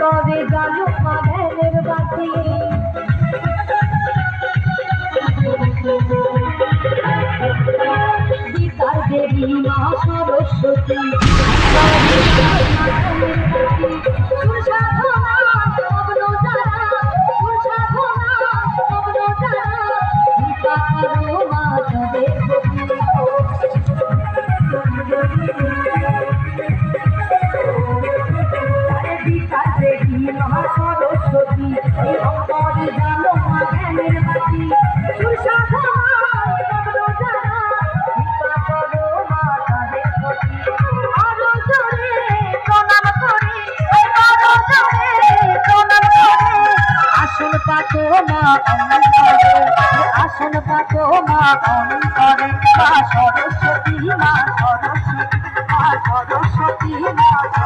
অন্তরে জালো মাগের বাতি। গীতার দেবী মা সরস্বতী। সরস্বতী আসন পাতো মা অন্তরে মা সরস্বতী মা সরস্বতী মা সরস্বতী মা